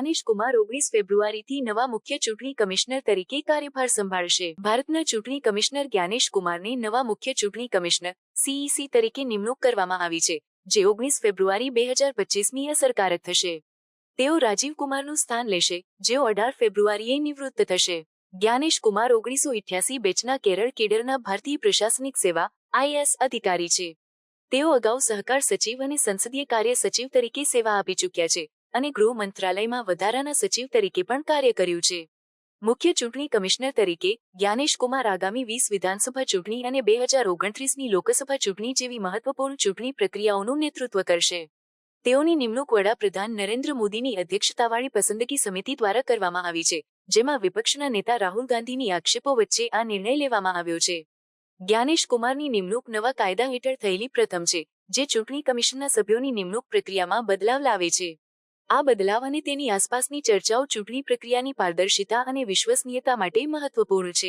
જ્ઞાનેશ કુમાર ઓગણીસ ફેબ્રુઆરીથી નવા મુખ્ય ચૂંટણી કમિશનર તરીકે કાર્યભાર સંભાળશે. ભારતના ચૂંટણી કમિશનર જ્ઞાનેશ કુમારને નવા મુખ્ય ચૂંટણી કમિશનર સીઈસી તરીકે નિમણૂક કરવામાં આવી છે, જે ઓગણીસ ફેબ્રુઆરી બે હજાર પચીસમી અસરકારક થશે. તેઓ રાજીવ કુમારનું સ્થાન લેશે, જેઓ અઢાર ફેબ્રુઆરીએ નિવૃત્ત થશે. જ્ઞાનેશ કુમાર ઓગણીસો ઇઠ્યાસી બેચના કેરળ કેડરના ભારતીય પ્રશાસનિક સેવા આઈએસ અધિકારી છે. તેઓ અગાઉ સહકાર સચિવ અને સંસદીય કાર્ય સચિવ તરીકે સેવા આપી ચૂક્યા છે. અને ગૃહ મંત્રાલયમાં વધારાના સચિવ તરીકે પણ કાર્ય કર્યું છે. મુખ્ય ચૂંટણી કમિશનર તરીકે જ્ઞાનેશ કુમાર આગામી વીસ વિધાનસભા ચૂંટણી અને બે હજાર ઓગણત્રીસની લોકસભા ચૂંટણી જેવી મહત્વપૂર્ણ ચૂંટણી પ્રક્રિયાઓનું નેતૃત્વ કરશે. તેઓની નિમણૂક વડાપ્રધાન નરેન્દ્ર મોદીની અધ્યક્ષતાવાળી પસંદગી સમિતિ દ્વારા કરવામાં આવી છે, જેમાં વિપક્ષના નેતા રાહુલ ગાંધીની આક્ષેપો વચ્ચે આ નિર્ણય લેવામાં આવ્યો છે. જ્ઞાનેશ કુમારની નિમણૂક નવા કાયદા હેઠળ થયેલી પ્રથમ છે, જે ચૂંટણી કમિશનના સભ્યોની નિમણૂક પ્રક્રિયામાં બદલાવ લાવે છે. આ બદલાવ અને તેની આસપાસની ચર્ચાઓ ચૂંટણી પ્રક્રિયાની પારદર્શિતા અને વિશ્વસનીયતા માટે મહત્વપૂર્ણ છે.